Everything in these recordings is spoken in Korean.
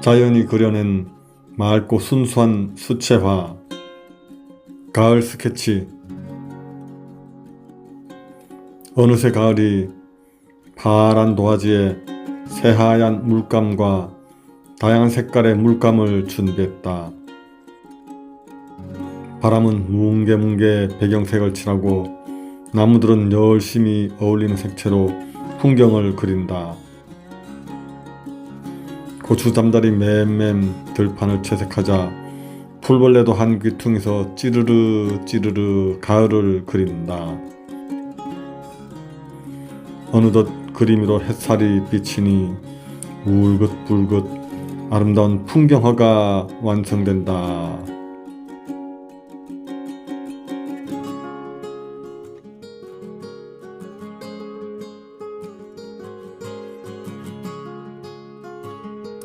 자연이 그려낸 맑고 순수한 수채화 가을 스케치 어느새 가을이 파란 도화지에 새하얀 물감과 다양한 색깔의 물감을 준비했다. 바람은 뭉게뭉게 배경색을 칠하고 나무들은 열심히 어울리는 색채로 풍경을 그린다. 고추 잠자리 맴맴 들판을 채색하자 풀벌레도 한 귀퉁이서 찌르르 찌르르 가을을 그린다. 어느덧 그림 위로 햇살이 비치니 울긋불긋 아름다운 풍경화가 완성된다.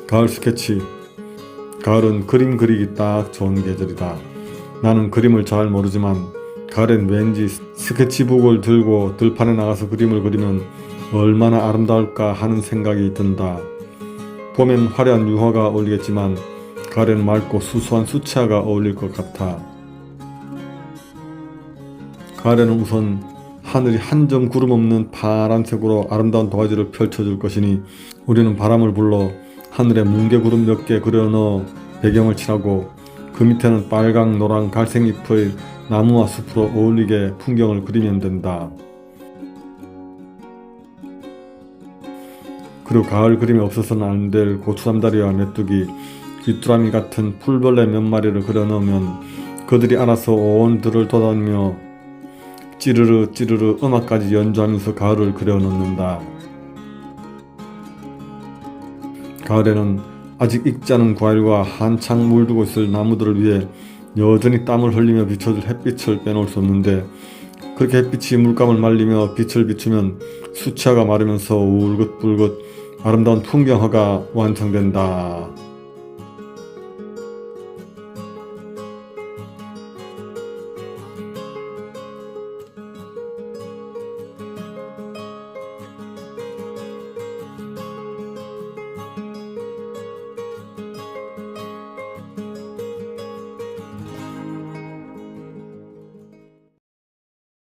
가을 스케치. 가을은 그림 그리기 딱 좋은 계절이다. 나는 그림을 잘 모르지만 가을엔 왠지 스케치북을 들고 들판에 나가서 그림을 그리면 얼마나 아름다울까 하는 생각이 든다. 봄엔 화려한 유화가 어울리겠지만 가을엔 맑고 수수한 수채화가 어울릴 것 같아. 가을에는 우선 하늘이 한 점 구름 없는 파란색으로 아름다운 도화지를 펼쳐줄 것이니 우리는 바람을 불러 하늘에 뭉게구름 몇 개 그려넣어 배경을 칠하고 그 밑에는 빨강, 노랑, 갈색 잎의 나무와 숲으로 어울리게 풍경을 그리면 된다. 그리고 가을 그림에 없어서는 안 될 고추잠자리와 메뚜기, 귀뚜라미 같은 풀벌레 몇 마리를 그려넣으면 그들이 알아서 온 들을 돌아다니며 찌르르 찌르르 음악까지 연주하면서 가을을 그려넣는다. 가을에는 아직 익지 않은 과일과 한창 물들고 있을 나무들을 위해 여전히 땀을 흘리며 비춰줄 햇빛을 빼놓을 수 없는데 그렇게 햇빛이 물감을 말리며 빛을 비추면 수채화가 마르면서 울긋불긋 아름다운 풍경화가 완성된다.